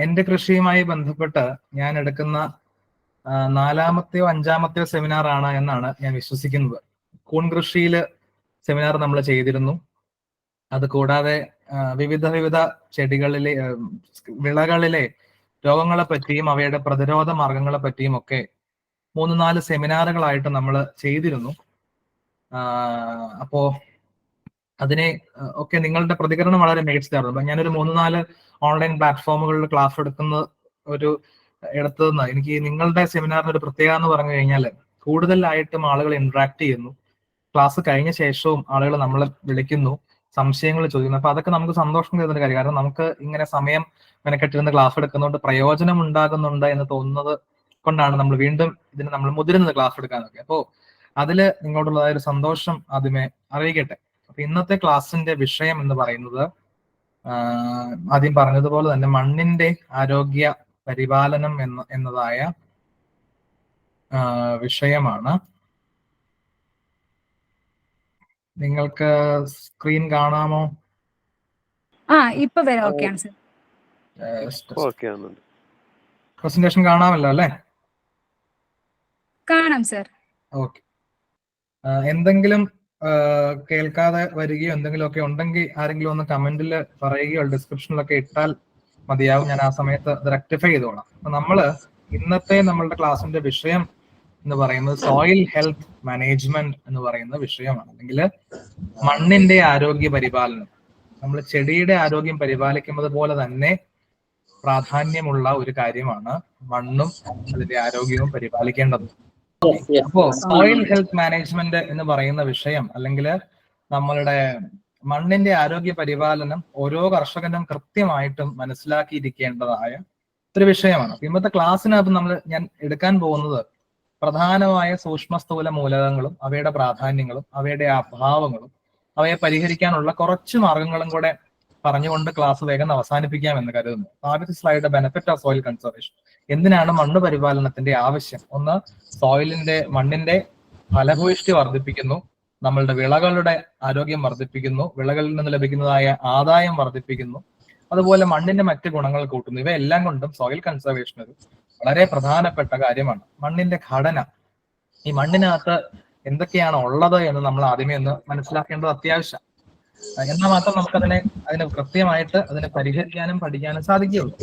എന്റെ കൃഷിയുമായി ബന്ധപ്പെട്ട് ഞാൻ എടുക്കുന്ന നാലാമത്തെയോ അഞ്ചാമത്തെയോ സെമിനാർ ആണ് എന്നാണ് ഞാൻ വിശ്വസിക്കുന്നത്. കൂൺ കൃഷിയിൽ സെമിനാർ നമ്മൾ ചെയ്തിരുന്നു. അത് കൂടാതെ വിവിധ വിവിധ ചെടികളിലെ വിളകളിലെ രോഗങ്ങളെ പറ്റിയും അവയുടെ പ്രതിരോധ മാർഗങ്ങളെ പറ്റിയും ഒക്കെ മൂന്ന് നാല് സെമിനാറുകളായിട്ട് നമ്മൾ ചെയ്തിരുന്നു. അപ്പോ അതിനെ ഒക്കെ നിങ്ങളുടെ പ്രതികരണം വളരെ മികച്ചതായിരുന്നു ഞാനൊരു മൂന്ന് നാല് ഓൺലൈൻ പ്ലാറ്റ്ഫോമുകളിൽ ക്ലാസ് എടുക്കുന്ന ഒരു ഇടത്ത് നിന്ന് എനിക്ക് നിങ്ങളുടെ സെമിനാറിന് ഒരു പ്രത്യേകത എന്ന് പറഞ്ഞു കഴിഞ്ഞാൽ കൂടുതലായിട്ടും ആളുകൾ ഇന്ററാക്ട് ചെയ്യുന്നു. ക്ലാസ് കഴിഞ്ഞ ശേഷവും ആളുകൾ നമ്മളെ വിളിക്കുന്നു സംശയങ്ങൾ ചോദിക്കുന്നു. അപ്പൊ അതൊക്കെ നമുക്ക് സന്തോഷം തരുന്ന കാര്യം കാരണം നമുക്ക് ഇങ്ങനെ സമയം മെനക്കെട്ടിരുന്ന് ക്ലാസ് എടുക്കുന്നതുകൊണ്ട് പ്രയോജനം ഉണ്ടാകുന്നുണ്ട് എന്ന് തോന്നുന്നത് കൊണ്ടാണ് നമ്മൾ വീണ്ടും ഇതിന് നമ്മൾ മുതിരുന്നത് ക്ലാസ് എടുക്കാനൊക്കെ. അപ്പോ അതിൽ നിങ്ങളോടുള്ളതായ ഒരു സന്തോഷം ആദ്യമേ അറിയിക്കട്ടെ. അപ്പൊ ഇന്നത്തെ ക്ലാസ്സിന്റെ വിഷയം എന്ന് പറയുന്നത് ആദ്യം പറഞ്ഞതുപോലെ തന്നെ മണ്ണിന്റെ ആരോഗ്യ പരിപാലനം എന്ന എന്നതായ വിഷയമാണ്. നിങ്ങൾക്ക് സ്ക്രീൻ കാണാമോ? ആ ഇപ്പൊ വരാം. ഓക്കെയാണ് സർ. ഓക്കെ ആണ്. പ്രസന്റേഷൻ കാണാമല്ലോ അല്ലെ? കാണാം സർ. ഓക്കെ. എന്തെങ്കിലും കേൾക്കാതെ വരികയോ എന്തെങ്കിലുമൊക്കെ ഉണ്ടെങ്കിൽ ആരെങ്കിലും ഒന്ന് കമന്റിൽ പറയുകയോ ഡിസ്ക്രിപ്ഷനിലൊക്കെ ഇട്ടാൽ മതിയാവും. ഞാൻ ആ സമയത്ത് അത് റെക്ടിഫൈ ചെയ്തോളാം. അപ്പൊ നമ്മൾ ഇന്നത്തെ നമ്മളുടെ ക്ലാസ്സിന്റെ വിഷയം എന്ന് പറയുന്നത് സോയിൽ ഹെൽത്ത് മാനേജ്മെന്റ് എന്ന് പറയുന്ന വിഷയമാണ്. അല്ലെങ്കിൽ മണ്ണിന്റെ ആരോഗ്യ പരിപാലനം. നമ്മൾ ചെടിയുടെ ആരോഗ്യം പരിപാലിക്കുന്നത് പോലെ തന്നെ പ്രാധാന്യമുള്ള ഒരു കാര്യമാണ് മണ്ണും അതിന്റെ ആരോഗ്യവും പരിപാലിക്കേണ്ടത്. അപ്പോ സോയിൽ ഹെൽത്ത് മാനേജ്മെന്റ് എന്ന് പറയുന്ന വിഷയം അല്ലെങ്കിൽ നമ്മളുടെ മണ്ണിന്റെ ആരോഗ്യ പരിപാലനം ഓരോ കർഷകനും കൃത്യമായിട്ടും മനസ്സിലാക്കിയിരിക്കേണ്ടതായ ഒരു വിഷയമാണ്. ഇന്നത്തെ ക്ലാസ്സിനകത്ത് നമ്മൾ ഞാൻ എടുക്കാൻ പോകുന്നത് പ്രധാനമായ സൂക്ഷ്മ സ്ഥൂല മൂലകങ്ങളും അവയുടെ പ്രാധാന്യങ്ങളും അവയുടെ അഭാവങ്ങളും അവയെ പരിഹരിക്കാനുള്ള കുറച്ച് മാർഗങ്ങളും കൂടെ പറഞ്ഞുകൊണ്ട് ക്ലാസ് വേഗം അവസാനിപ്പിക്കാം എന്ന് കരുതുന്നു. ആദ്യത്തെ slide benefit of soil conservation എന്തിനാണ് മണ്ണ് പരിപാലനത്തിന്റെ ആവശ്യം? ഒന്ന് സോയിലിന്റെ മണ്ണിന്റെ ഫലഭൂയിഷ്ടി വർദ്ധിപ്പിക്കുന്നു. നമ്മളുടെ വിളകളുടെ ആരോഗ്യം വർദ്ധിപ്പിക്കുന്നു. വിളകളിൽ നിന്ന് ലഭിക്കുന്നതായ ആദായം വർദ്ധിപ്പിക്കുന്നു. അതുപോലെ മണ്ണിന്റെ മറ്റ് ഗുണങ്ങൾ കൂട്ടുന്നു. ഇവയെല്ലാം കൊണ്ടും സോയിൽ കൺസർവേഷൻ ഒരു വളരെ പ്രധാനപ്പെട്ട കാര്യമാണ്. മണ്ണിന്റെ ഘടന. ഈ മണ്ണിനകത്ത് എന്തൊക്കെയാണ് ഉള്ളത് എന്ന് നമ്മൾ ആദ്യമേ ഒന്ന് മനസ്സിലാക്കേണ്ടത് അത്യാവശ്യം എന്നാൽ മാത്രം നമുക്കതിനെ അതിനെ കൃത്യമായിട്ട് അതിനെ പരിഹരിക്കാനും പഠിക്കാനും സാധിക്കുകയുള്ളൂ.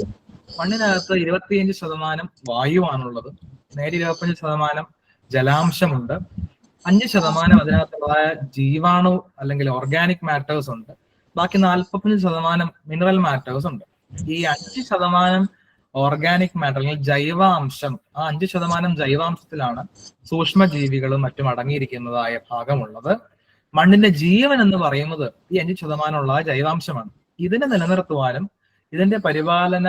മണ്ണിനകത്ത് ഇരുപത്തിയഞ്ച് ശതമാനം വായുവാണുള്ളത്. നേരെ ഇരുപത്തഞ്ച് ശതമാനം ജലാംശമുണ്ട്. അഞ്ച് ശതമാനം അതിനകത്തുള്ളതായ ജീവാണു അല്ലെങ്കിൽ ഓർഗാനിക് മാറ്റേഴ്സ് ഉണ്ട്. ബാക്കി നാൽപ്പത്തഞ്ച് ശതമാനം മിനറൽ മാറ്റേഴ്സ് ഉണ്ട്. ഈ അഞ്ച് ശതമാനം ഓർഗാനിക് മാറ്റർ അല്ലെങ്കിൽ ജൈവാംശം ആ അഞ്ച് ശതമാനം ജൈവാംശത്തിലാണ് സൂക്ഷ്മജീവികളും മറ്റും അടങ്ങിയിരിക്കുന്നതായ ഭാഗമുള്ളത്. മണ്ണിന്റെ ജീവൻ എന്ന് പറയുന്നത് ഈ അഞ്ച് ശതമാനമുള്ള ജൈവാംശമാണ്. ഇതിനെ നിലനിർത്തുവാനും ഇതിന്റെ പരിപാലന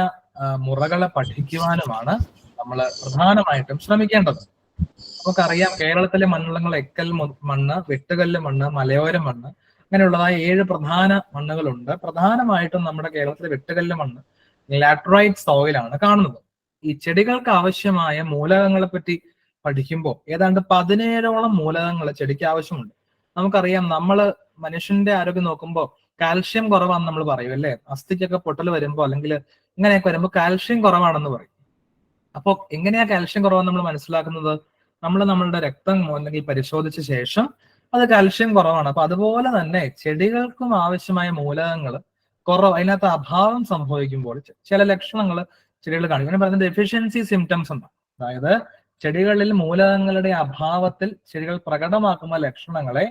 മുറകളെ പഠിക്കുവാനുമാണ് നമ്മൾ പ്രധാനമായിട്ടും ശ്രമിക്കേണ്ടത്. നമുക്കറിയാം കേരളത്തിലെ മണ്ണുള്ളങ്ങൾ എക്കൽ മണ്ണ് വെട്ടുകല്ല് മണ്ണ് മലയോര മണ്ണ് അങ്ങനെയുള്ളതായ ഏഴ് പ്രധാന മണ്ണുകളുണ്ട്. പ്രധാനമായിട്ടും നമ്മുടെ കേരളത്തിലെ വെട്ടുകല്ല് മണ്ണ് ലാറ്ററൈറ്റ് സോയിലാണ് കാണുന്നത്. ഈ ചെടികൾക്ക് ആവശ്യമായ മൂലകങ്ങളെ പറ്റി പഠിക്കുമ്പോൾ ഏതാണ്ട് പതിനേഴോളം മൂലകങ്ങൾ ചെടിക്ക് ആവശ്യമുണ്ട്. നമുക്കറിയാം നമ്മൾ മനുഷ്യന്റെ ആരോഗ്യം നോക്കുമ്പോൾ കാൽഷ്യം കുറവാണെന്ന് നമ്മൾ പറയും അല്ലേ? അസ്ഥിക്കൊക്കെ പൊട്ടൽ വരുമ്പോൾ അല്ലെങ്കിൽ ഇങ്ങനെയൊക്കെ വരുമ്പോൾ കാൽഷ്യം കുറവാണെന്ന് പറയും. അപ്പോൾ എങ്ങനെയാ കാൽഷ്യം കുറവാന്ന് നമ്മൾ മനസ്സിലാക്കുന്നത്? നമ്മൾ നമ്മളുടെ രക്തം അല്ലെങ്കിൽ പരിശോധിച്ച ശേഷം അത് കാൽഷ്യം കുറവാണ്. അപ്പൊ അതുപോലെ തന്നെ ചെടികൾക്കും ആവശ്യമായ മൂലകങ്ങൾ കുറവ് അതിനകത്ത് അഭാവം സംഭവിക്കുമ്പോൾ ചില ലക്ഷണങ്ങൾ ചെടികൾ കാണിക്കും അങ്ങനെ പറയുന്നത് ഡെഫിഷ്യൻസി സിംറ്റംസ് ഉണ്ട് അതായത് ചെടികളിൽ മൂലകങ്ങളുടെ അഭാവത്തിൽ ചെടികൾ പ്രകടമാക്കുന്ന ലക്ഷണങ്ങളെ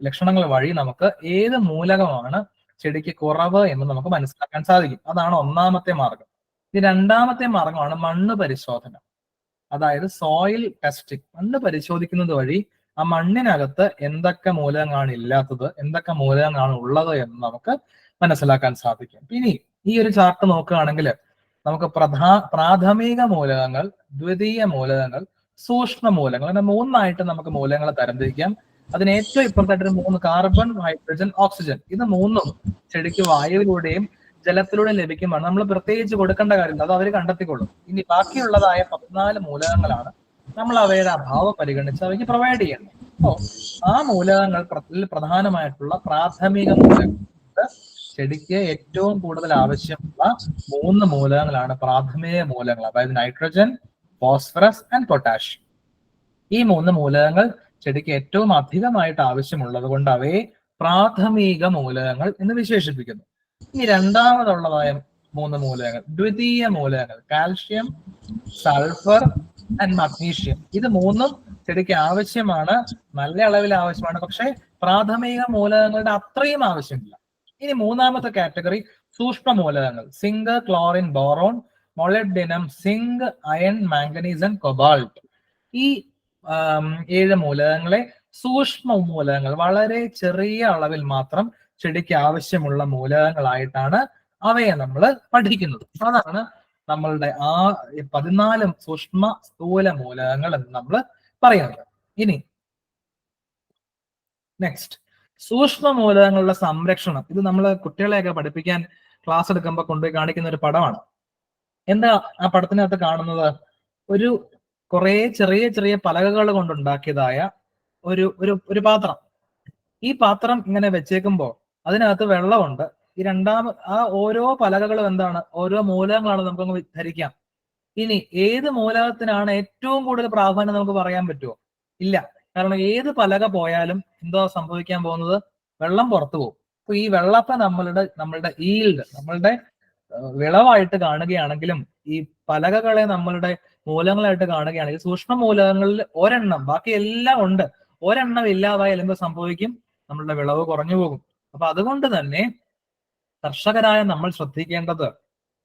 ലക്ഷണങ്ങൾ വഴി നമുക്ക് ഏത് മൂലകമാണ് ചെടിക്ക് കുറവ് എന്ന് നമുക്ക് മനസ്സിലാക്കാൻ സാധിക്കും. അതാണ് ഒന്നാമത്തെ മാർഗം. ഇനി രണ്ടാമത്തെ മാർഗമാണ് മണ്ണ് പരിശോധന. അതായത് സോയിൽ ടെസ്റ്റിംഗ് മണ്ണ് പരിശോധിക്കുന്നത് വഴി ആ മണ്ണിനകത്ത് എന്തൊക്കെ മൂലകങ്ങളാണ് ഇല്ലാത്തത് എന്തൊക്കെ മൂലകങ്ങളാണ് ഉള്ളത് എന്ന് നമുക്ക് മനസ്സിലാക്കാൻ സാധിക്കും. ഇനി ഈ ഒരു ചാർട്ട് നോക്കുകയാണെങ്കിൽ നമുക്ക് പ്രധാ പ്രാഥമിക മൂലകങ്ങൾ ദ്വിതീയ മൂലകങ്ങൾ സൂക്ഷ്മ മൂലകങ്ങൾ അങ്ങനെ മൂന്നായിട്ട് നമുക്ക് മൂലകങ്ങളെ തരംതിരിക്കാം. അതിന് ഏറ്റവും ഇപ്പുറത്തായിട്ട് മൂന്ന് കാർബൺ ഹൈഡ്രജൻ ഓക്സിജൻ ഇത് മൂന്നും ചെടിക്ക് വായുവിലൂടെയും ജലത്തിലൂടെ ലഭിക്കുമ്പോൾ നമ്മൾ പ്രത്യേകിച്ച് കൊടുക്കേണ്ട കാര്യമില്ല. അത് അവർ കണ്ടെത്തിക്കൊള്ളും ഇനി ബാക്കിയുള്ളതായ പതിനാല് മൂലകങ്ങളാണ് നമ്മൾ അവയുടെ അഭാവം പരിഗണിച്ച് അവയ്ക്ക് പ്രൊവൈഡ് ചെയ്യണം അപ്പോ ആ മൂലകങ്ങൾ പ്രധാനമായിട്ടുള്ള പ്രാഥമിക മൂലകങ്ങൾ ചെടിക്ക് ഏറ്റവും കൂടുതൽ ആവശ്യമുള്ള മൂന്ന് മൂലകങ്ങളാണ് പ്രാഥമിക മൂലകങ്ങൾ. അതായത് നൈട്രജൻ ഫോസ്ഫറസ് ആൻഡ് പൊട്ടാഷ്യം ഈ മൂന്ന് മൂലകങ്ങൾ ചെടിക്ക് ഏറ്റവും അധികമായിട്ട് ആവശ്യമുള്ളത് കൊണ്ട് അവയെ പ്രാഥമിക മൂലകങ്ങൾ എന്ന് വിശേഷിപ്പിക്കുന്നു. ഇനി രണ്ടാമതുള്ളതായ മൂന്ന് മൂലകങ്ങൾ ദ്വിതീയ മൂലകങ്ങൾ കാൽഷ്യം സൾഫർ ആൻഡ് മഗ്നീഷ്യം. ഇത് മൂന്നും ചെടിക്ക് ആവശ്യമാണ് നല്ല അളവിൽ ആവശ്യമാണ്. പക്ഷെ പ്രാഥമിക മൂലകങ്ങളുടെ അത്രയും ആവശ്യമില്ല. ഇനി മൂന്നാമത്തെ കാറ്റഗറി സൂക്ഷ്മ മൂലകങ്ങൾ zinc chlorine boron molybdenum zinc iron manganese and cobalt. ഈ ഏഴ് മൂലകങ്ങളെ സൂക്ഷ്മ മൂലകങ്ങൾ വളരെ ചെറിയ അളവിൽ മാത്രം ചെടിക്ക് ആവശ്യമുള്ള മൂലകങ്ങളായിട്ടാണ് അവയെ നമ്മൾ പഠിക്കുന്നത്. അതാണ് നമ്മളുടെ ആ പതിനാല് സൂക്ഷ്മ സ്ഥൂല മൂലകങ്ങൾ എന്ന് നമ്മൾ പറയുന്നത്. ഇനി നെക്സ്റ്റ് സൂക്ഷ്മ മൂലകങ്ങളുടെ സംരക്ഷണം. ഇത് നമ്മൾ കുട്ടികളെയൊക്കെ പഠിപ്പിക്കാൻ ക്ലാസ് എടുക്കുമ്പോൾ കൊണ്ടുപോയി കാണിക്കുന്ന ഒരു പടമാണ്. എന്താ ആ പടത്തിനകത്ത് കാണുന്നത്? ഒരു കുറെ ചെറിയ ചെറിയ പലകകൾ കൊണ്ടുണ്ടാക്കിയതായ ഒരു ഒരു ഒരു പാത്രം. ഈ പാത്രം ഇങ്ങനെ വെച്ചേക്കുമ്പോൾ അതിനകത്ത് വെള്ളമുണ്ട്. ഈ രണ്ടാമ ആ ഓരോ പലകകളും എന്താണ്? ഓരോ മൂലകങ്ങളാണ് നമുക്ക് ധരിക്കാം. ഇനി ഏത് മൂലകത്തിനാണ് ഏറ്റവും കൂടുതൽ പ്രാധാന്യം നമുക്ക് പറയാൻ പറ്റുമോ ഇല്ല. കാരണം ഏത് പലക പോയാലും എന്തോ സംഭവിക്കാൻ പോകുന്നത്? വെള്ളം പുറത്തു പോകും. അപ്പൊ ഈ വെള്ളത്തെ നമ്മളുടെ നമ്മളുടെ ഈൽഡ് നമ്മളുടെ വിളവായിട്ട് കാണുകയാണെങ്കിലും ഈ പലകകളെ നമ്മളുടെ മൂലങ്ങളായിട്ട് കാണുകയാണെങ്കിൽ സൂക്ഷ്മ മൂലകങ്ങളിൽ ഒരെണ്ണം ബാക്കി എല്ലാം ഉണ്ട്. ഒരെണ്ണം ഇല്ലാതായാൽ എന്ത് സംഭവിക്കും? നമ്മളുടെ വിളവ് കുറഞ്ഞു പോകും. അപ്പൊ അതുകൊണ്ട് തന്നെ കർഷകരായ നമ്മൾ ശ്രദ്ധിക്കേണ്ടത്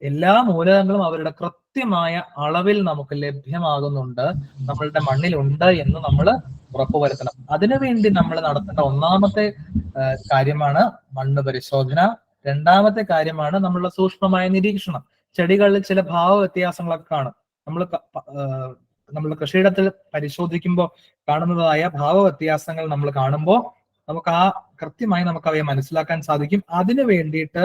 എല്ലാ മൂലകങ്ങളും അവരുടെ കൃത്യമായ അളവിൽ നമുക്ക് ലഭ്യമാകുന്നുണ്ട്. നമ്മളുടെ മണ്ണിലുണ്ട് എന്ന് നമ്മൾ ഉറപ്പുവരുത്തണം അതിനുവേണ്ടി നമ്മൾ നടത്തേണ്ട ഒന്നാമത്തെ കാര്യമാണ് മണ്ണ് പരിശോധന. രണ്ടാമത്തെ കാര്യമാണ് നമ്മളുടെ സൂക്ഷ്മമായ നിരീക്ഷണം. ചെടികളിൽ ചില ഭാവ വ്യത്യാസങ്ങളൊക്കെ കാണും. നമ്മൾ നമ്മൾ കൃഷിയിടത്തിൽ പരിശോധിക്കുമ്പോൾ കാണുന്നതായ ഭാവ വ്യത്യാസങ്ങൾ നമ്മൾ കാണുമ്പോൾ നമുക്ക് ആ കൃത്യമായി നമുക്ക് അവയെ മനസ്സിലാക്കാൻ സാധിക്കും. അതിനു വേണ്ടിയിട്ട്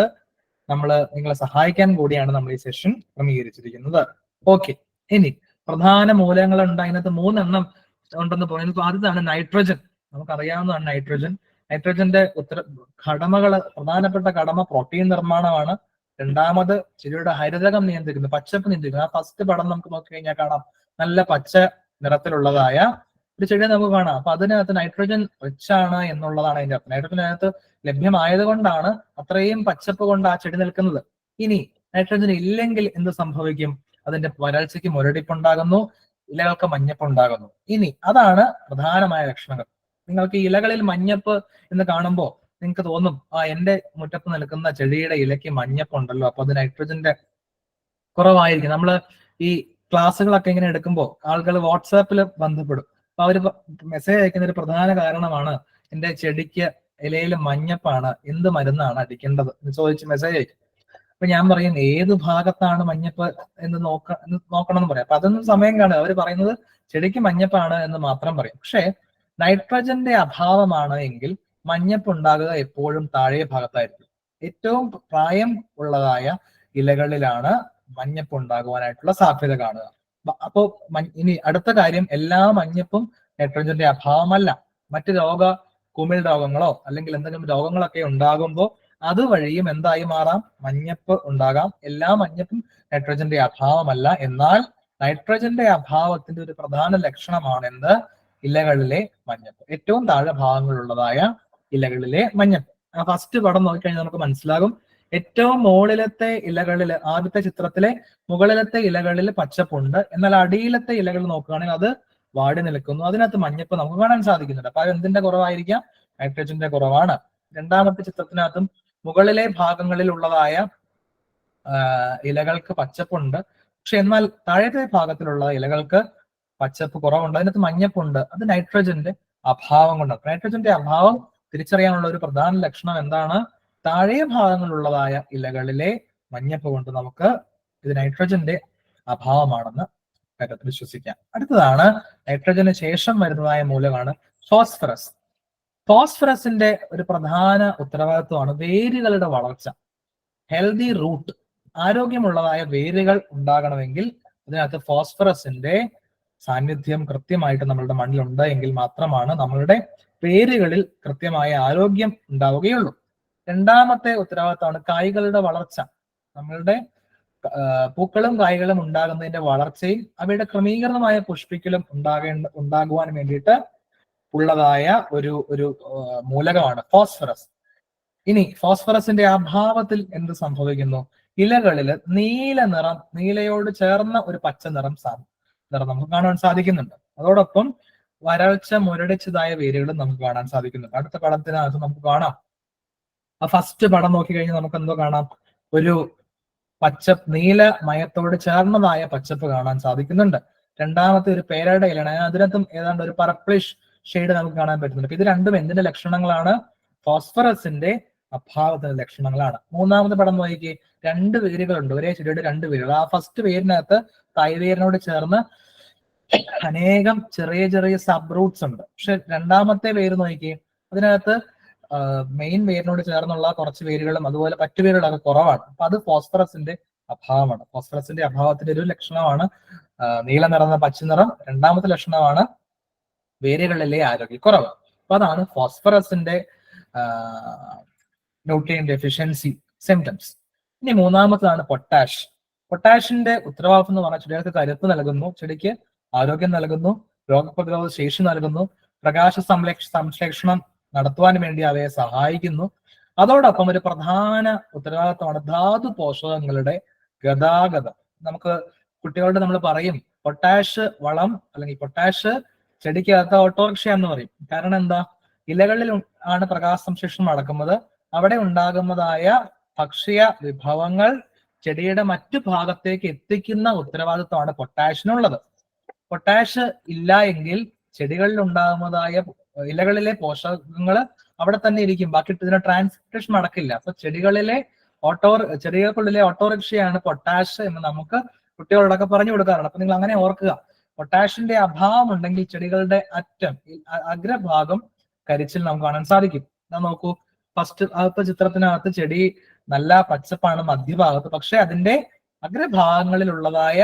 നമ്മൾ നിങ്ങളെ സഹായിക്കാൻ കൂടിയാണ് നമ്മൾ ഈ സെഷൻ ക്രമീകരിച്ചിരിക്കുന്നത്. ഓക്കെ. ഇനി പ്രധാന മൂലങ്ങൾ ഉണ്ട് അതിനകത്ത് മൂന്നെണ്ണം ഉണ്ടെന്ന് പറയുന്നത് ആദ്യത്താണ് നൈട്രജൻ. നമുക്കറിയാവുന്നതാണ് നൈട്രജൻ. നൈട്രജന്റെ ഉത്തര ഘടമകൾ പ്രധാനപ്പെട്ട ഘടമ പ്രോട്ടീൻ നിർമ്മാണമാണ്. രണ്ടാമത് ചെടിയുടെ ഹരിതകം നിയന്ത്രിക്കുന്നു പച്ചപ്പ് നിയന്ത്രിക്കുന്നത് ആ ഫസ്റ്റ് പടം നമുക്ക് നോക്കി കഴിഞ്ഞാൽ കാണാം. നല്ല പച്ച നിറത്തിലുള്ളതായ ഒരു ചെടിയെ നമുക്ക് കാണാം. അപ്പൊ അതിനകത്ത് നൈട്രജൻ വെച്ചാണ് എന്നുള്ളതാണ് അതിന്റെ അർത്ഥം. നൈട്രജൻ അതിനകത്ത് ലഭ്യമായത് കൊണ്ടാണ് അത്രയും പച്ചപ്പ് കൊണ്ട് ആ ചെടി നിൽക്കുന്നത്. ഇനി നൈട്രജൻ ഇല്ലെങ്കിൽ എന്ത് സംഭവിക്കും? അതിന്റെ വരൾച്ചയ്ക്ക് മുരടിപ്പുണ്ടാകുന്നു ഇലകൾക്ക് മഞ്ഞപ്പ് ഉണ്ടാകുന്നു ഇനി അതാണ് പ്രധാനമായ ലക്ഷണങ്ങൾ. നിങ്ങൾക്ക് ഇലകളിൽ മഞ്ഞപ്പ് എന്ന് കാണുമ്പോൾ നിങ്ങൾക്ക് തോന്നും ആ എന്റെ മുറ്റത്ത് നിൽക്കുന്ന ചെടിയുടെ ഇലയ്ക്ക് മഞ്ഞപ്പുണ്ടല്ലോ അപ്പൊ അത് നൈട്രജന്റെ കുറവായിരിക്കും. നമ്മൾ ഈ ക്ലാസ്സുകളൊക്കെ ഇങ്ങനെ എടുക്കുമ്പോൾ ആളുകൾ വാട്സാപ്പിൽ ബന്ധപ്പെടും. അപ്പൊ അവർ മെസ്സേജ് അയക്കുന്ന ഒരു പ്രധാന കാരണമാണ് എന്റെ ചെടിക്ക് ഇലയിൽ മഞ്ഞപ്പാണ് എന്ത് മരുന്നാണ് അടിക്കേണ്ടത് എന്ന് ചോദിച്ച് മെസ്സേജ് അയക്കും. അപ്പൊ ഞാൻ പറയും ഏത് ഭാഗത്താണ് മഞ്ഞപ്പ് എന്ന് നോക്ക നോക്കണം എന്ന് പറയാം. അപ്പൊ അതൊന്നും സമയം കാണുക. അവർ പറയുന്നത് ചെടിക്ക് മഞ്ഞപ്പാണ് എന്ന് മാത്രം പറയും. പക്ഷേ നൈട്രജന്റെ അഭാവമാണ് എങ്കിൽ മഞ്ഞപ്പ് ഉണ്ടാകുക എപ്പോഴും താഴെ ഭാഗത്തായിരിക്കും. ഏറ്റവും പ്രായം ഉള്ളതായ ഇലകളിലാണ് മഞ്ഞപ്പ് ഉണ്ടാകുവാനായിട്ടുള്ള സാധ്യത കാണുക. അപ്പോ ഇനി അടുത്ത കാര്യം എല്ലാ മഞ്ഞപ്പും നൈട്രജന്റെ അഭാവമല്ല. മറ്റ് രോഗ കുമിൾ രോഗങ്ങളോ അല്ലെങ്കിൽ എന്തെങ്കിലും രോഗങ്ങളൊക്കെ ഉണ്ടാകുമ്പോൾ അതുവഴിയും എന്തായി മാറാം? മഞ്ഞപ്പ് ഉണ്ടാകാം. എല്ലാ മഞ്ഞപ്പും നൈട്രജന്റെ അഭാവമല്ല. എന്നാൽ നൈട്രജന്റെ അഭാവത്തിന്റെ ഒരു പ്രധാന ലക്ഷണമാണ് ഇലകളിലെ മഞ്ഞപ്പ്. ഏറ്റവും താഴെ ഭാഗങ്ങളുള്ളതായ ഇലകളിലെ മഞ്ഞപ്പ് ആ ഫസ്റ്റ് പടം നോക്കിക്കഴിഞ്ഞാൽ നമുക്ക് മനസ്സിലാകും. ഏറ്റവും മുകളിലത്തെ ഇലകളിൽ ആദ്യത്തെ ചിത്രത്തിലെ മുകളിലത്തെ ഇലകളിൽ പച്ചപ്പുണ്ട്. എന്നാൽ അടിയിലത്തെ ഇലകൾ നോക്കുകയാണെങ്കിൽ അത് വാടി നിൽക്കുന്നു. അതിനകത്ത് മഞ്ഞപ്പ് നമുക്ക് കാണാൻ സാധിക്കുന്നുണ്ട്. അപ്പൊ എന്തിന്റെ കുറവായിരിക്കാം? നൈട്രജന്റെ കുറവാണ്. രണ്ടാമത്തെ ചിത്രത്തിനകത്തും മുകളിലെ ഭാഗങ്ങളിൽ ഉള്ളതായ ഇലകൾക്ക് പച്ചപ്പുണ്ട്. പക്ഷെ എന്നാൽ താഴത്തെ ഭാഗത്തിലുള്ള ഇലകൾക്ക് പച്ചപ്പ് കുറവുണ്ട്. അതിനകത്ത് മഞ്ഞപ്പുണ്ട്. അത് നൈട്രജന്റെ അഭാവം കൊണ്ടാണ്. നൈട്രജന്റെ അഭാവം തിരിച്ചറിയാനുള്ള ഒരു പ്രധാന ലക്ഷണം എന്താണ്? താഴെ ഭാഗങ്ങളിലുള്ളതായ ഇലകളിലെ മഞ്ഞപ്പ് കൊണ്ട് നമുക്ക് ഇത് നൈട്രജന്റെ അഭാവമാണെന്ന് കാര്യത്തിൽ വിശ്വസിക്കാം. അടുത്തതാണ് നൈട്രജന് ശേഷം വരുന്നതായ മൂലമാണ് ഫോസ്ഫറസ് ഫോസ്ഫറസിന്റെ ഒരു പ്രധാന ഉത്തരവാദിത്വമാണ് വേരുകളുടെ വളർച്ച. ഹെൽതി റൂട്ട് ആരോഗ്യമുള്ളതായ വേരുകൾ ഉണ്ടാകണമെങ്കിൽ അതിനകത്ത് ഫോസ്ഫറസിന്റെ സാന്നിധ്യം കൃത്യമായിട്ട് നമ്മളുടെ മണ്ണിലുണ്ട് എങ്കിൽ മാത്രമാണ് നമ്മളുടെ വേരുകളിൽ കൃത്യമായ ആരോഗ്യം ഉണ്ടാവുകയുള്ളൂ. രണ്ടാമത്തെ ഉത്തരവാദിത്തമാണ് കായ്കളുടെ വളർച്ച. നമ്മളുടെ പൂക്കളും കായ്കളും ഉണ്ടാകുന്നതിന്റെ വളർച്ചയും അവയുടെ ക്രമീകരണമായ പുഷ്പിക്കലും ഉണ്ടാകേണ്ട ഉണ്ടാകുവാൻ വേണ്ടിയിട്ട് ഉള്ളതായ ഒരു ഒരു മൂലകമാണ് ഫോസ്ഫറസ്. ഇനി ഫോസ്ഫറസിന്റെ അഭാവത്തിൽ എന്ത് സംഭവിക്കുന്നു? ഇലകളിൽ നീല നിറം നീലയോട് ചേർന്ന ഒരു പച്ച നിറം നിറം നമുക്ക് കാണുവാൻ സാധിക്കുന്നുണ്ട്. അതോടൊപ്പം വരൾച്ച മുരടിച്ചതായ വേരുകളും നമുക്ക് കാണാൻ സാധിക്കുന്നുണ്ട് അടുത്ത പടത്തിനകത്ത് നമുക്ക് കാണാം. ആ ഫസ്റ്റ് പടം നോക്കി കഴിഞ്ഞാൽ നമുക്ക് എന്തോ കാണാം? ഒരു പച്ച നീല മയത്തോട് ചേർന്നതായ പച്ചപ്പ് കാണാൻ സാധിക്കുന്നുണ്ട്. രണ്ടാമത്തെ ഒരു പേരയുടെ ഇലയാണ്. അതിനകത്തും ഏതാണ്ട് ഒരു പർപ്പിളിഷ് ഷെയ്ഡ് നമുക്ക് കാണാൻ പറ്റുന്നുണ്ട്. ഇത് രണ്ടും എന്തിന്റെ ലക്ഷണങ്ങളാണ്? ഫോസ്ഫറസിന്റെ അഭാവത്തിന്റെ ലക്ഷണങ്ങളാണ്. മൂന്നാമത്തെ പടം നോക്കി രണ്ട് വേരുകളുണ്ട്. ഒരേ ചെടിയുടെ രണ്ട് വേരുകൾ. ആ ഫസ്റ്റ് വേരിനകത്ത് തൈവേരിനോട് ചേർന്ന് അനേകം ചെറിയ ചെറിയ സബ് റൂട്ട്സ് ഉണ്ട്. പക്ഷെ രണ്ടാമത്തെ പേര് നോക്കി അതിനകത്ത് മെയിൻ വേരിനോട് ചേർന്നുള്ള കുറച്ച് വേരുകളും അതുപോലെ മറ്റു വേരുകളൊക്കെ കുറവാണ്. അപ്പൊ അത് ഫോസ്ഫറസിന്റെ അഭാവമാണ്. ഫോസ്ഫറസിന്റെ അഭാവത്തിന്റെ ഒരു ലക്ഷണമാണ് നീല നിറഞ്ഞ പച്ച നിറം. രണ്ടാമത്തെ ലക്ഷണമാണ് വേരുകളിലെ ആരോഗ്യക്കുറവ് അപ്പൊ അതാണ് ഫോസ്ഫറസിന്റെ ന്യൂട്രിയൻ ഡെഫിഷ്യൻസി സിംറ്റംസ് ഇനി മൂന്നാമത്തതാണ് പൊട്ടാഷ്. പൊട്ടാഷിന്റെ ഉത്തരവാദിത്വം എന്ന് പറഞ്ഞാൽ ചെടികൾക്ക് കരുത്ത് നൽകുന്നു. ചെടിക്ക് ആരോഗ്യം നൽകുന്നു രോഗപ്രതിരോധ ശേഷി നൽകുന്നു പ്രകാശ സംരക്ഷ സംരക്ഷണം നടത്തുവാൻ വേണ്ടി അവയെ സഹായിക്കുന്നു. അതോടൊപ്പം ഒരു പ്രധാന ഉത്തരവാദിത്വമാണ് ധാതു പോഷകങ്ങളുടെ ഗതാഗതം. നമുക്ക് കുട്ടികളോട് നമ്മൾ പറയും പൊട്ടാഷ് വളം അല്ലെങ്കിൽ പൊട്ടാഷ് ചെടിക്കകത്ത് ഓട്ടോറിക്ഷ എന്ന് പറയും. കാരണം എന്താ? ഇലകളിൽ ആണ് പ്രകാശ സംശ്ലേഷണം നടക്കുന്നത്. അവിടെ ഉണ്ടാകുന്നതായ ഭക്ഷ്യ വിഭവങ്ങൾ ചെടിയുടെ മറ്റു ഭാഗത്തേക്ക് എത്തിക്കുന്ന ഉത്തരവാദിത്വമാണ് പൊട്ടാഷിനുള്ളത്. പൊട്ടാഷ് ഇല്ല എങ്കിൽ ചെടികളിൽ ഉണ്ടാകുന്നതായ ഇലകളിലെ പോഷകങ്ങൾ അവിടെ തന്നെ ഇരിക്കും. ബാക്കി ഇതിന് ട്രാൻസ്പോർട്ടേഷൻ നടക്കില്ല. അപ്പൊ ചെടികളിലെ ഓട്ടോ ചെടികൾക്കുള്ളിലെ ഓട്ടോറിക്ഷയാണ് പൊട്ടാഷ് എന്ന് നമുക്ക് കുട്ടികളോടൊക്കെ പറഞ്ഞു കൊടുക്കാറുണ്ട്. അപ്പൊ നിങ്ങൾ അങ്ങനെ ഓർക്കുക. പൊട്ടാഷിന്റെ അഭാവം ഉണ്ടെങ്കിൽ ചെടികളുടെ അറ്റം അഗ്രഭാഗം കരിച്ചിൽ നമുക്ക് കാണാൻ സാധിക്കും. ഞാൻ നോക്കൂ. ഫസ്റ്റ് അകത്ത് ചിത്രത്തിനകത്ത് ചെടി നല്ല പച്ചപ്പാണ് മധ്യഭാഗത്ത്. പക്ഷെ അതിന്റെ അഗ്രഭാഗങ്ങളിലുള്ളതായ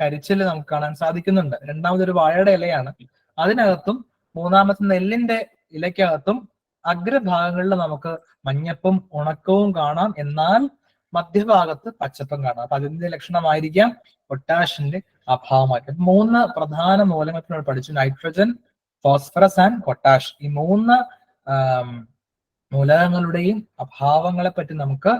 കരിച്ചിൽ നമുക്ക് കാണാൻ സാധിക്കുന്നുണ്ട്. രണ്ടാമതൊരു വാഴയുടെ ഇലയാണ്. അതിനകത്തും മൂന്നാമത്തെ നെല്ലിന്റെ ഇലയ്ക്കകത്തും അഗ്രഭാഗങ്ങളിൽ നമുക്ക് മഞ്ഞപ്പും ഉണക്കവും കാണാം. എന്നാൽ മധ്യഭാഗത്ത് പച്ചപ്പും കാണാം. അപ്പൊ അതിന്റെ ലക്ഷണമായിരിക്കാം പൊട്ടാഷിന്റെ അഭാവമായിരിക്കും. മൂന്ന് പ്രധാന മൂലങ്ങൾ നമ്മൾ പഠിച്ചു. Nitrogen phosphorus and potash. ഈ മൂന്ന് മൂലകങ്ങളുടെയും അഭാവങ്ങളെ പറ്റി നമുക്ക്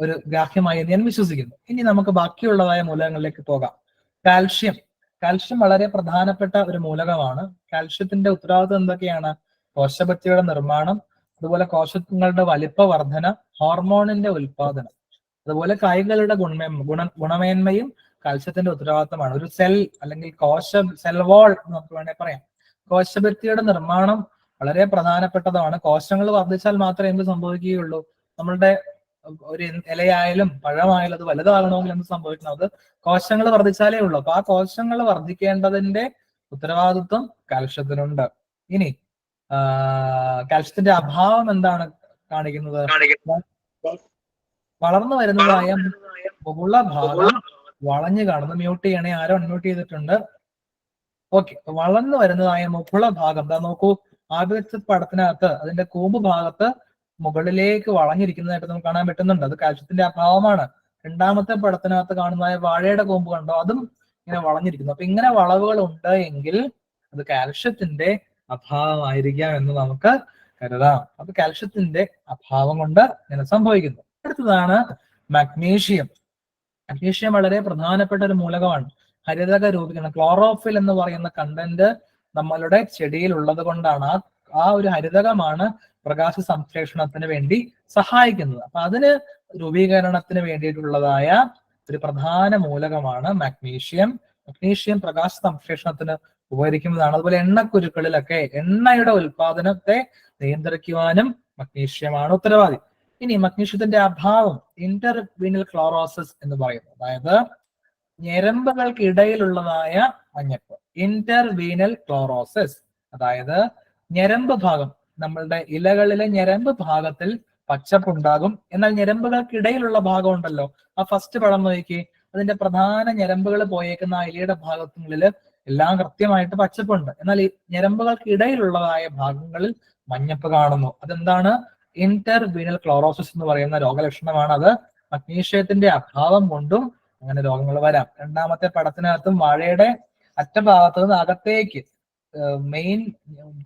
ഒരു ഗ്രാഹ്യമായി ഞാൻ വിശ്വസിക്കുന്നു. ഇനി നമുക്ക് ബാക്കിയുള്ളതായ മൂലകങ്ങളിലേക്ക് പോകാം. കാൽഷ്യം. കാൽഷ്യം വളരെ പ്രധാനപ്പെട്ട ഒരു മൂലകമാണ്. കാൽഷ്യത്തിന്റെ ഉത്തരവാദിത്വം എന്തൊക്കെയാണ്? കോശഭക്തിയുടെ നിർമ്മാണം അതുപോലെ കോശങ്ങളുടെ വലിപ്പ വർധന ഹോർമോണിന്റെ ഉൽപാദനം അതുപോലെ കായ്കളുടെ ഗുണമേ ഗുണ ഗുണമേന്മയും കാൽസ്യത്തിന്റെ ഉത്തരവാദിത്തമാണ്. ഒരു സെൽ അല്ലെങ്കിൽ കോശ സെൽ വാൾ എന്ന് നമുക്ക് വേണേൽ പറയാം. കോശഭിത്തിയുടെ നിർമ്മാണം വളരെ പ്രധാനപ്പെട്ടതാണ്. കോശങ്ങൾ വർദ്ധിച്ചാൽ മാത്രമേ എന്ത് സംഭവിക്കുകയുള്ളൂ? നമ്മളുടെ ഒരു ഇലയായാലും പഴമായാലും അത് വലുതാകണമെങ്കിൽ എന്ത് സംഭവിക്കണം? അത് കോശങ്ങൾ വർദ്ധിച്ചാലേ ഉള്ളൂ. അപ്പൊ ആ കോശങ്ങൾ വർദ്ധിക്കേണ്ടതിന്റെ ഉത്തരവാദിത്വം കാൽഷ്യത്തിനുണ്ട്. ഇനി കാൽഷ്യത്തിന്റെ അഭാവം എന്താണ് കാണിക്കുന്നത്? വളർന്നു വരുന്നതായ മുകുള ഭാഗം വളഞ്ഞു കാണുന്നു. മ്യൂട്ട് ചെയ്യണേ ആരോ അൺമ്യൂട്ട് ചെയ്തിട്ടുണ്ട്. ഓക്കെ വളർന്നു വരുന്നതായ മുകുള ഭാഗം എന്താ നോക്കൂ ആദ്യത്തെ പടത്തിനകത്ത് അതിന്റെ കൂമ്പ് ഭാഗത്ത് മുകളിലേക്ക് വളഞ്ഞിരിക്കുന്നതായിട്ട് നമുക്ക് കാണാൻ പറ്റുന്നുണ്ട്. അത് കാൽഷ്യത്തിന്റെ അഭാവമാണ് രണ്ടാമത്തെ പടത്തിനകത്ത് കാണുന്നതായ വാഴയുടെ കോമ്പ് കണ്ടോ? അതും ഇങ്ങനെ വളഞ്ഞിരിക്കുന്നു. അപ്പൊ ഇങ്ങനെ വളവുകൾ ഉണ്ട് എങ്കിൽ അത് കാൽഷ്യത്തിന്റെ അഭാവമായിരിക്കാം എന്ന് നമുക്ക് കരുതാം. അപ്പൊ കാൽഷ്യത്തിന്റെ അഭാവം കൊണ്ട് ഇങ്ങനെ സംഭവിക്കുന്നു. അടുത്തതാണ് മഗ്നീഷ്യം. മഗ്നീഷ്യം വളരെ പ്രധാനപ്പെട്ട ഒരു മൂലകമാണ്. ഹരിതക രൂപീകരണം ക്ലോറോഫിൽ എന്ന് പറയുന്ന കണ്ടന്റ് നമ്മളുടെ ചെടിയിൽ ഉള്ളത് കൊണ്ടാണ് ആ ആ ഒരു ഹരിതകമാണ് പ്രകാശ സംശ്ലേഷണത്തിന് വേണ്ടി സഹായിക്കുന്നത്. അപ്പൊ അതിന് രൂപീകരണത്തിന് വേണ്ടിയിട്ടുള്ളതായ ഒരു പ്രധാന മൂലകമാണ് മഗ്നീഷ്യം മഗ്നീഷ്യം പ്രകാശ സംശ്ലേഷണത്തിന് ഉപകരിക്കുന്നതാണ്. അതുപോലെ എണ്ണക്കുരുക്കളിലൊക്കെ എണ്ണയുടെ ഉൽപാദനത്തെ നിയന്ത്രിക്കുവാനും മഗ്നീഷ്യമാണ് ഉത്തരവാദി. ഇനി മഗ്നീഷ്യത്തിന്റെ അഭാവം ഇന്റർവീനൽ ക്ലോറോസിസ് എന്ന് പറയുന്നു. അതായത് ഞരമ്പുകൾക്കിടയിലുള്ളതായ മഞ്ഞപ്പ്. ഇന്റർവീനൽ ക്ലോറോസിസ് അതായത് ഞരമ്പ് ഭാഗം. നമ്മളുടെ ഇലകളിലെ ഞരമ്പ് ഭാഗത്തിൽ പച്ചപ്പുണ്ടാകും എന്നാൽ ഞരമ്പുകൾക്കിടയിലുള്ള ഭാഗം ഉണ്ടല്ലോ. ആ ഫസ്റ്റ് പടം നോക്കി അതിന്റെ പ്രധാന ഞരമ്പുകൾ പോയേക്കുന്ന ആ ഇലയുടെ ഭാഗങ്ങളിൽ എല്ലാം കൃത്യമായിട്ട് പച്ചപ്പുണ്ട്. എന്നാൽ ഈ ഞരമ്പുകൾക്ക് ഇടയിലുള്ളതായ ഭാഗങ്ങളിൽ മഞ്ഞപ്പ് കാണുന്നു. അതെന്താണ്? ഇന്റർവീനൽ ക്ലോറോസിസ് എന്ന് പറയുന്ന രോഗലക്ഷണമാണ് അത്. മഗ്നീഷ്യത്തിന്റെ അഭാവം കൊണ്ടും അങ്ങനെ രോഗങ്ങൾ വരാം. രണ്ടാമത്തെ പടത്തിനകത്തും വാഴയുടെ അറ്റഭാഗത്ത് നിന്ന് അകത്തേക്ക് മെയിൻ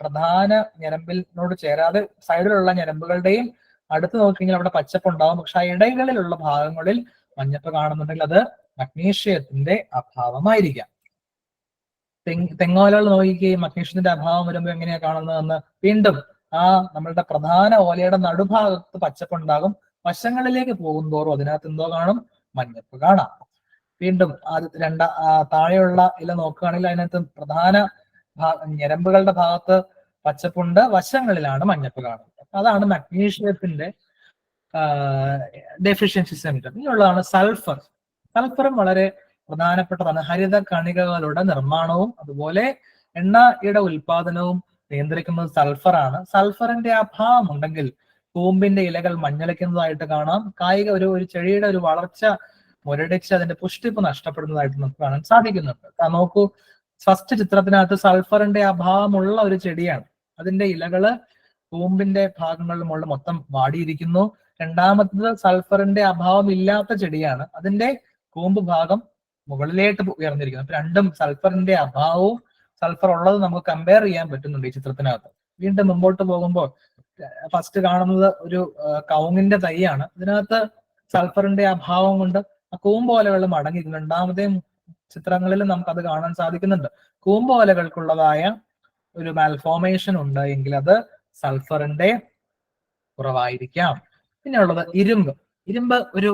പ്രധാന ഞരമ്പിനോട് ചേരാതെ സൈഡിലുള്ള ഞരമ്പുകളുടെയും അടുത്ത് നോക്കിയെങ്കിൽ അവിടെ പച്ചപ്പ് ഉണ്ടാവും പക്ഷെ ആ ഇടകളിലുള്ള ഭാഗങ്ങളിൽ മഞ്ഞപ്പ് കാണുന്നുണ്ടെങ്കിൽ അത് മഗ്നീഷ്യത്തിന്റെ അഭാവമായിരിക്കാം. തെങ് തെങ്ങോലകൾ നോക്കിക്കുകയും മഗ്നീഷ്യത്തിന്റെ അഭാവം വരുമ്പോൾ എങ്ങനെയാ കാണുന്നതെന്ന് വീണ്ടും ആ നമ്മളുടെ പ്രധാന ഓലയുടെ നടുഭാഗത്ത് പച്ചപ്പുണ്ടാകും. വശങ്ങളിലേക്ക് പോകുന്തോറും അതിനകത്ത് എന്തോ കാണും? മഞ്ഞപ്പ് കാണാം. വീണ്ടും ആദ്യത്തെ രണ്ട താഴെയുള്ള ഇല നോക്കുകയാണെങ്കിൽ അതിനകത്ത് പ്രധാന ഞരമ്പുകളുടെ ഭാഗത്ത് പച്ചപ്പുണ്ട് വശങ്ങളിലാണ് മഞ്ഞപ്പ് കാണുന്നത്. അതാണ് മഗ്നീഷ്യത്തിന്റെ ഡെഫിഷ്യൻസി സിംറ്റം ഇനിയുള്ളതാണ് സൾഫർ സൾഫറും വളരെ പ്രധാനപ്പെട്ടതാണ്. ഹരിത കണികകളുടെ നിർമ്മാണവും അതുപോലെ എണ്ണയുടെ ഉൽപാദനവും നിയന്ത്രിക്കുന്നത് സൾഫറാണ് സൾഫറിന്റെ അഭാവം ഉണ്ടെങ്കിൽ കൂമ്പിന്റെ ഇലകൾ മഞ്ഞളിക്കുന്നതായിട്ട് കാണാം. കായിക ഒരു ഒരു ചെടിയുടെ ഒരു വളർച്ച മുരടിച്ച് അതിന്റെ പുഷ്ടിപ്പ് നഷ്ടപ്പെടുന്നതായിട്ട് നമുക്ക് കാണാൻ സാധിക്കുന്നുണ്ട്. നോക്കൂ ഫസ്റ്റ് ചിത്രത്തിനകത്ത് സൾഫറിന്റെ അഭാവമുള്ള ഒരു ചെടിയാണ്. അതിന്റെ ഇലകൾ കൂമ്പിന്റെ ഭാഗങ്ങളിൽ മുകളിൽ മൊത്തം വാടിയിരിക്കുന്നു. രണ്ടാമത്തത് സൾഫറിന്റെ അഭാവം ഇല്ലാത്ത ചെടിയാണ്. അതിന്റെ കൂമ്പ് ഭാഗം മുകളിലേക്ക് ഉയർന്നിരിക്കുന്നു. അപ്പൊ രണ്ടും സൾഫറിന്റെ അഭാവവും സൾഫർ ഉള്ളത് നമുക്ക് കമ്പയർ ചെയ്യാൻ പറ്റുന്നുണ്ട് ഈ ചിത്രത്തിനകത്ത്. വീണ്ടും മുമ്പോട്ട് പോകുമ്പോൾ ഫസ്റ്റ് കാണുന്നത് ഒരു കൗങ്ങിന്റെ തൈയാണ്. ഇതിനകത്ത് സൾഫറിന്റെ അഭാവം കൊണ്ട് ആ കൂമ്പോലകളും അടങ്ങിയിരിക്കുന്നു രണ്ടാമത്തെയും ചിത്രങ്ങളിൽ നമുക്കത് കാണാൻ സാധിക്കുന്നുണ്ട്. കൂമ്പോലകൾക്കുള്ളതായ ഒരു മാൽഫോർമേഷൻ ഉണ്ട് എങ്കിൽ അത് സൾഫറിന്റെ കുറവായിരിക്കാം. പിന്നെ ഉള്ളത് ഇരുമ്പ്. ഇരുമ്പ് ഒരു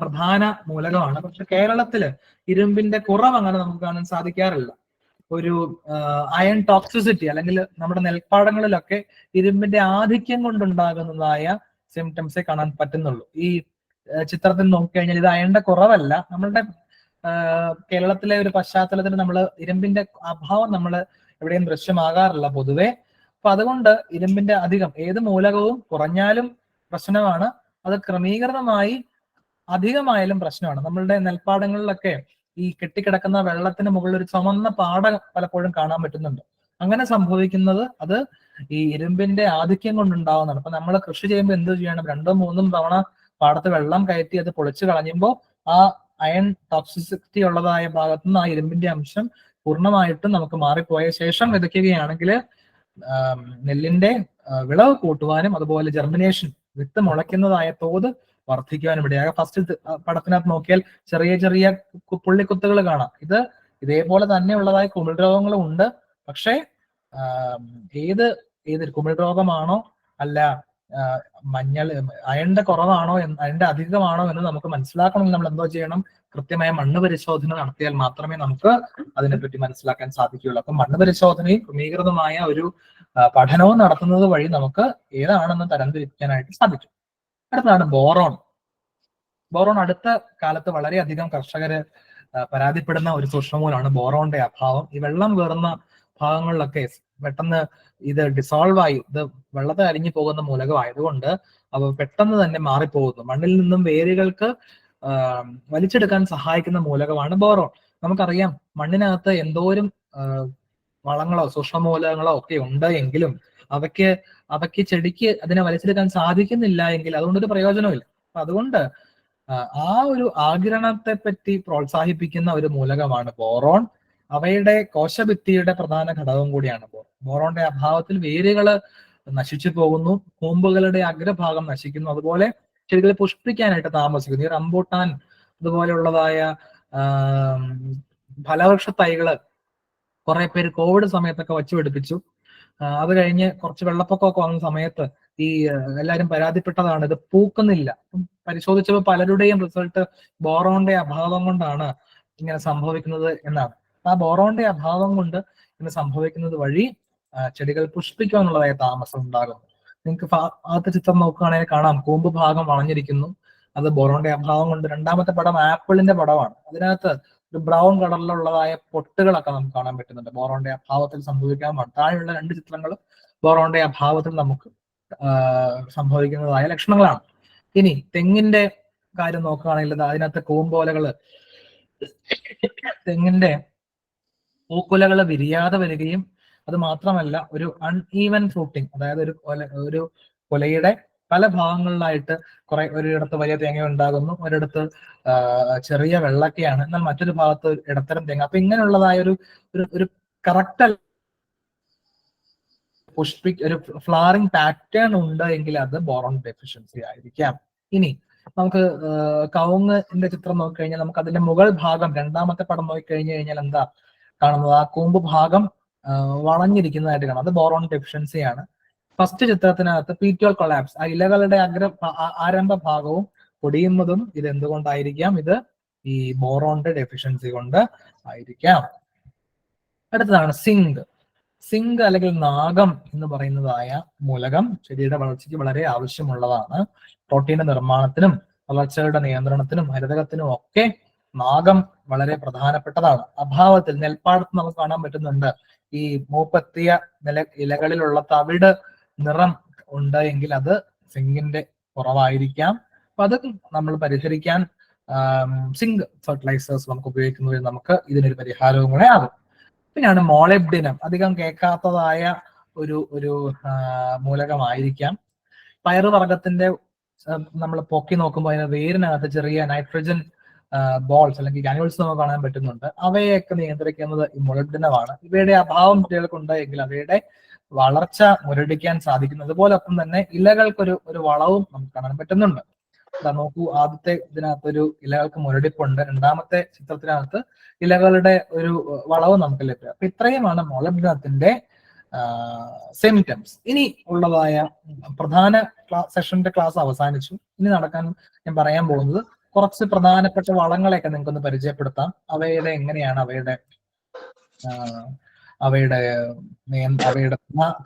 പ്രധാന മൂലകമാണ്. പക്ഷെ കേരളത്തിൽ ഇരുമ്പിന്റെ കുറവ് അങ്ങനെ നമുക്ക് കാണാൻ സാധിക്കാറില്ല. ഒരു അയൺ ടോക്സിസിറ്റി അല്ലെങ്കിൽ നമ്മുടെ നെൽപ്പാടങ്ങളിലൊക്കെ ഇരുമ്പിന്റെ ആധിക്യം കൊണ്ടുണ്ടാകുന്നതായ സിംറ്റംസേ കാണാൻ പറ്റുന്നുള്ളൂ. ഈ ചിത്രത്തിൽ നോക്കിക്കഴിഞ്ഞാൽ ഇത് അയണിന്റെ കുറവല്ല. നമ്മളുടെ കേരളത്തിലെ ഒരു പശ്ചാത്തലത്തിൽ നമ്മൾ ഇരുമ്പിന്റെ അഭാവം നമ്മൾ എവിടെയും ദൃശ്യമാകാറില്ല പൊതുവെ. അപ്പൊ അതുകൊണ്ട് ഇരുമ്പിന്റെ അധികം ഏത് മൂലകവും കുറഞ്ഞാലും പ്രശ്നമാണ്. അത് ക്രമീകൃതമായി അധികമായാലും പ്രശ്നമാണ്. നമ്മളുടെ നെൽപ്പാടങ്ങളിലൊക്കെ ഈ കെട്ടിക്കിടക്കുന്ന വെള്ളത്തിന് മുകളിൽ ഒരു ചുമന്ന പാട പലപ്പോഴും കാണാൻ പറ്റുന്നുണ്ട്. അങ്ങനെ സംഭവിക്കുന്നത് അത് ഈ ഇരുമ്പിന്റെ ആധിക്യം കൊണ്ടുണ്ടാവുന്നതാണ്. അപ്പൊ നമ്മൾ കൃഷി ചെയ്യുമ്പോൾ എന്ത് ചെയ്യണം? രണ്ടോ മൂന്നും തവണ പാടത്ത് വെള്ളം കയറ്റി അത് പൊളിച്ചു കളയുമ്പോൾ ആ അയൺ ടോക്സിസിറ്റി ഉള്ളതായ ഭാഗത്തു നിന്ന് ആ ഇരുമ്പിന്റെ അംശം പൂർണമായിട്ടും നമുക്ക് മാറിപ്പോയ ശേഷം വിതയ്ക്കുകയാണെങ്കിൽ നെല്ലിന്റെ വിളവ് കൂട്ടുവാനും അതുപോലെ ജെർമിനേഷൻ വിത്ത് മുളയ്ക്കുന്നതായ തോത് വർദ്ധിക്കുവാനും ഇടയാകും. ഫസ്റ്റ് പടത്തിനകത്ത് നോക്കിയാൽ ചെറിയ ചെറിയ പുള്ളിക്കുത്തുകൾ കാണാം. ഇത് ഇതേപോലെ തന്നെ ഉള്ളതായ കുമിൾ രോഗങ്ങളും ഉണ്ട്. പക്ഷേ ഏത് ഏത് കുമിൾ രോഗമാണോ അല്ല മഞ്ഞൾ അയണിന്റെ കുറവാണോ അയണിന്റെ അധികമാണോ എന്ന് നമുക്ക് മനസ്സിലാക്കണമെങ്കിൽ നമ്മൾ എന്തോ ചെയ്യണം. കൃത്യമായ മണ്ണ് പരിശോധന നടത്തിയാൽ മാത്രമേ നമുക്ക് അതിനെപ്പറ്റി മനസ്സിലാക്കാൻ സാധിക്കുകയുള്ളൂ. അപ്പൊ മണ്ണ് പരിശോധനയും ക്രമീകൃതമായ ഒരു പഠനവും നടത്തുന്നത് വഴി നമുക്ക് ഏതാണെന്ന് തരംതിരിക്കാനായിട്ട് സാധിക്കും. അടുത്തതാണ് ബോറോൺ. ബോറോൺ അടുത്ത കാലത്ത് വളരെയധികം കർഷകര് പരാതിപ്പെടുന്ന ഒരു സൂക്ഷ്മമൂലമാണ് ബോറോണിന്റെ അഭാവം. ഈ വെള്ളം കയറുന്ന ഭാഗങ്ങളിലൊക്കെ പെട്ടെന്ന് ഇത് ഡിസോൾവ് ആയി ഇത് വെള്ളത്തിൽ അലിഞ്ഞു പോകുന്ന മൂലകമായതുകൊണ്ട് അവ പെട്ടെന്ന് തന്നെ മാറിപ്പോകുന്നു. മണ്ണിൽ നിന്നും വേരുകൾക്ക് വലിച്ചെടുക്കാൻ സഹായിക്കുന്ന മൂലകമാണ് ബോറോൺ. നമുക്കറിയാം മണ്ണിനകത്ത് എന്തോരം വളങ്ങളോ സൂക്ഷ്മമൂലകങ്ങളോ ഒക്കെ ഉണ്ട് എങ്കിലും അവയ്ക്ക് അവയ്ക്ക് ചെടിക്ക് അതിനെ വലിച്ചെടുക്കാൻ സാധിക്കുന്നില്ല എങ്കിൽ അതുകൊണ്ടൊരു പ്രയോജനമില്ല അപ്പൊ അതുകൊണ്ട് ആ ഒരു ആഗിരണത്തെ പറ്റി പ്രോത്സാഹിപ്പിക്കുന്ന ഒരു മൂലകമാണ് ബോറോൺ. അവയുടെ കോശഭിത്തിയുടെ പ്രധാന ഘടകം കൂടിയാണ് ബോർ ബോറോന്റെ അഭാവത്തിൽ വേരുകൾ നശിച്ചു പോകുന്നു കൂമ്പുകളുടെ അഗ്രഭാഗം നശിക്കുന്നു. അതുപോലെ ചെടികളെ പുഷ്പിക്കാനായിട്ട് താമസിക്കുന്നു. ഈ റംബൂട്ടാൻ അതുപോലെയുള്ളതായ ഫലവൃക്ഷ തൈകൾ കുറെ പേര് കോവിഡ് സമയത്തൊക്കെ വച്ചു പിടിപ്പിച്ചു. അത് കഴിഞ്ഞ് കുറച്ച് വെള്ളപ്പൊക്കമൊക്കെ വന്ന സമയത്ത് ഈ എല്ലാരും പരാതിപ്പെട്ടതാണ്. ഇത് പൂക്കുന്നില്ല. പരിശോധിച്ചപ്പോൾ പലരുടെയും റിസൾട്ട് ബോറോണിന്റെ അഭാവം കൊണ്ടാണ് ഇങ്ങനെ സംഭവിക്കുന്നത് എന്നാണ്. ആ ബോറോണിന്റെ അഭാവം കൊണ്ട് ഇന്ന് സംഭവിക്കുന്നത് വഴി ചെടികൾ പുഷ്പിക്കാനുള്ളതായ താമസം ഉണ്ടാകും നിങ്ങൾക്ക് ആദ്യത്തെ ചിത്രം നോക്കുകയാണെങ്കിൽ കാണാം. കൂമ്പ് ഭാഗം വളഞ്ഞിരിക്കുന്നു. അത് ബോറോണിന്റെ അഭാവം കൊണ്ട് രണ്ടാമത്തെ പടം ആപ്പിളിന്റെ പടമാണ്. അതിനകത്ത് ഒരു ബ്രൗൺ കളറിലുള്ളതായ പൊട്ടുകളൊക്കെ നമുക്ക് കാണാൻ പറ്റുന്നുണ്ട്. ബോറോണിന്റെ അഭാവത്തിൽ സംഭവിക്കാൻ താഴെയുള്ള രണ്ട് ചിത്രങ്ങളും ബോറോണിന്റെ അഭാവത്തിൽ നമുക്ക് സംഭവിക്കുന്നതായ ലക്ഷണങ്ങളാണ്. ഇനി തെങ്ങിന്റെ കാര്യം നോക്കുകയാണെങ്കിൽ അതിനകത്ത് കൂമ്പോലകൾ തെങ്ങിന്റെ പൂക്കുലകൾ വിരിയാതെ വരികയും അത് മാത്രമല്ല ഒരു അൺഈവൻ ഫ്രൂട്ടിങ് അതായത് ഒരു കൊല ഒരു കൊലയുടെ പല ഭാഗങ്ങളിലായിട്ട് കുറെ ഒരിടത്ത് വലിയ തേങ്ങ ഉണ്ടാകുന്നു ഒരിടത്ത് ചെറിയ വെള്ളക്കയാണ് എന്നാൽ മറ്റൊരു ഭാഗത്ത് ഇടത്തരം തേങ്ങ. അപ്പൊ ഇങ്ങനെയുള്ളതായ ഒരു ഒരു കറക്റ്റ് പുഷ്പി ഒരു ഫ്ലവറിംഗ് പാറ്റേൺ ഉണ്ട് എങ്കിൽ അത് ബോറോൺ ഡെഫിഷ്യൻസി ആയിരിക്കാം. ഇനി നമുക്ക് കൗങ്ങിന്റെ ചിത്രം നോക്കിക്കഴിഞ്ഞാൽ നമുക്ക് അതിന്റെ മുകൾ ഭാഗം രണ്ടാമത്തെ പടം നോക്കിക്കഴിഞ്ഞു കഴിഞ്ഞാൽ എന്താ? കാണുന്നത്. ആ കൂമ്പ് ഭാഗം വളഞ്ഞിരിക്കുന്നതായിട്ട് കാണാം. അത് ബോറോൺ ഡെഫിഷ്യൻസി ആണ് ഫസ്റ്റ് ചിത്രത്തിനകത്ത് പീറ്റോൾ കൊളാപ്സ് ആ ഇലകളുടെ അഗ്ര ആരംഭ ഭാഗവും പൊടിയുന്നതും ഇത് എന്തുകൊണ്ടായിരിക്കാം? ഇത് ഈ ബോറോണിന്റെ ഡെഫിഷ്യൻസി കൊണ്ട് ആയിരിക്കാം. അടുത്തതാണ് സിങ്ക്. സിങ്ക് അല്ലെങ്കിൽ നാഗം എന്ന് പറയുന്നതായ മൂലകം ചെടിയുടെ വളർച്ചയ്ക്ക് വളരെ ആവശ്യമുള്ളതാണ്. പ്രോട്ടീന്റെ നിർമ്മാണത്തിനും വളർച്ചയുടെ നിയന്ത്രണത്തിനും ഹരിതകത്തിനും ഒക്കെ നാഗം വളരെ പ്രധാനപ്പെട്ടതാണ്. അഭാവത്തിൽ നെൽപ്പാടത്ത് നമുക്ക് കാണാൻ പറ്റുന്നുണ്ട്. ഈ മൂപ്പത്തിയ നില ഇലകളിലുള്ള തവിട് നിറം ഉണ്ട് എങ്കിൽ അത് സിങ്കിന്റെ കുറവായിരിക്കാം. അപ്പൊ അത് നമ്മൾ പരിഹരിക്കാൻ സിങ്ക് ഫെർട്ടിലൈസേഴ്സ് നമുക്ക് ഉപയോഗിക്കുന്നതിൽ നമുക്ക് ഇതിനൊരു പരിഹാരവും കൂടെ ആകും. പിന്നെയാണ് മോളെബ്ഡിനം. അധികം കേൾക്കാത്തതായ ഒരു ഒരു മൂലകമായിരിക്കാം. പയറുവർഗത്തിന്റെ നമ്മൾ പൊക്കി നോക്കുമ്പോൾ അതിന് വേരിനകത്ത് ചെറിയ നൈട്രജൻ ബോൾസ് അല്ലെങ്കിൽ ഗ്രാനുവൽസ് നമുക്ക് കാണാൻ പറ്റുന്നുണ്ട്. അവയെയൊക്കെ നിയന്ത്രിക്കുന്നത് ഈ മുരടിനമാണ് ഇവയുടെ അഭാവം കുട്ടികൾക്കുണ്ട് എങ്കിൽ അവയുടെ വളർച്ച മുരടിക്കാൻ സാധിക്കുന്നു. അതുപോലൊപ്പം തന്നെ ഇലകൾക്കൊരു ഒരു വളവും നമുക്ക് കാണാൻ പറ്റുന്നുണ്ട്. നോക്കൂ ആദ്യത്തെ ഇതിനകത്തൊരു ഇലകൾക്ക് മുരടിപ്പുണ്ട്. രണ്ടാമത്തെ ചിത്രത്തിനകത്ത് ഇലകളുടെ ഒരു വളവ് നമുക്ക് ലഭ്യം അപ്പൊ ഇത്രയുമാണ് മോളബിനത്തിന്റെ സിംറ്റംസ് ഇനി ഉള്ളതായ പ്രധാന സെഷന്റെ ക്ലാസ് അവസാനിച്ചു. ഇനി നടക്കാൻ ഞാൻ പറയാൻ പോകുന്നത് കുറച്ച് പ്രധാനപ്പെട്ട വളങ്ങളെയൊക്കെ നിങ്ങൾക്കൊന്ന് പരിചയപ്പെടുത്താം. അവയുടെ എങ്ങനെയാണ് അവയുടെ അവയുടെ അവയുടെ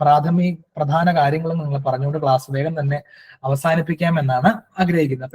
പ്രാഥമിക പ്രധാന കാര്യങ്ങളും നിങ്ങൾ പറഞ്ഞുകൊണ്ട് ക്ലാസ് വേഗം തന്നെ അവസാനിപ്പിക്കാം എന്നാണ് ആഗ്രഹിക്കുന്നത്.